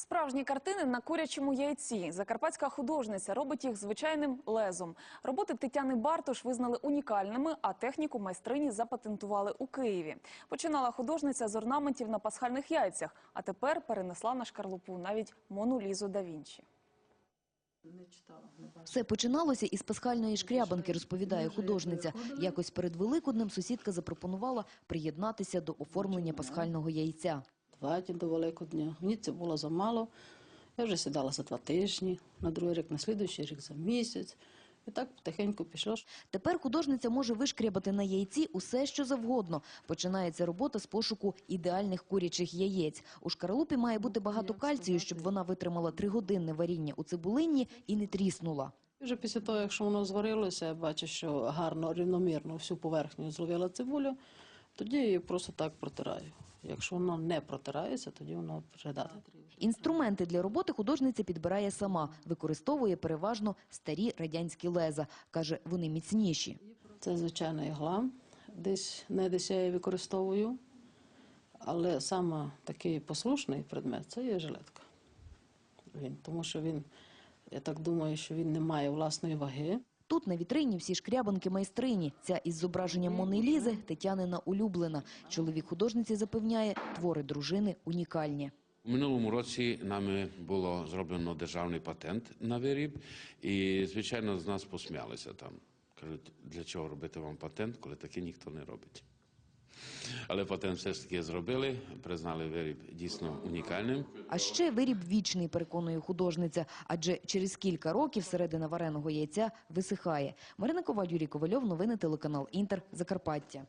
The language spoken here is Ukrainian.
Справжні картини на курячому яйці. Закарпатська художниця робить їх звичайним лезом. Роботи Тетяни Бартош визнали унікальними, а техніку майстрині запатентували у Києві. Починала художниця з орнаментів на пасхальних яйцях, а тепер перенесла на шкарлупу навіть Мону Лізу да Вінчі. Все починалося із пасхальної шкрябанки, розповідає художниця. Якось перед Великоднем сусідка запропонувала приєднатися до оформлення пасхального яйця. Дні до Великодня. Мені це було замало. Я вже сідала за два тижні, на другий рік, на слідуючий рік за місяць. І так потихеньку пішло. Тепер художниця може вишкрябати на яйці усе, що завгодно. Починається робота з пошуку ідеальних курячих яєць. У шкаралупі має бути багато кальцію, щоб вона витримала тригодинне варіння у цибулинні і не тріснула. І вже після того, якщо воно зварилося, я бачу, що гарно, рівномірно всю поверхню зловила цибулю, тоді я її просто так протираю. Якщо воно не протирається, тоді воно придати. Інструменти для роботи художниця підбирає сама, використовує переважно старі радянські леза. Каже, вони міцніші. Це звичайна ігла. Десь не десь я її використовую. Але саме такий послушний предмет це є жилетка. Він, тому що він, я так думаю, що він не має власної ваги. Тут на вітрині всі шкрябанки майстрині. Ця із зображенням Мони Лізи Тетянина улюблена. Чоловік художниці запевняє, твори дружини унікальні. У минулому році нами було зроблено державний патент на виріб, і звичайно з нас посміялися там. Кажуть, для чого робити вам патент, коли таке ніхто не робить. Але потім все ж таки зробили, признали виріб дійсно унікальним. А ще виріб вічний, переконує художниця, адже через кілька років середина вареного яйця висихає. Марина Коваль, Юрій Ковальов, новини телеканал Інтер, Закарпаття.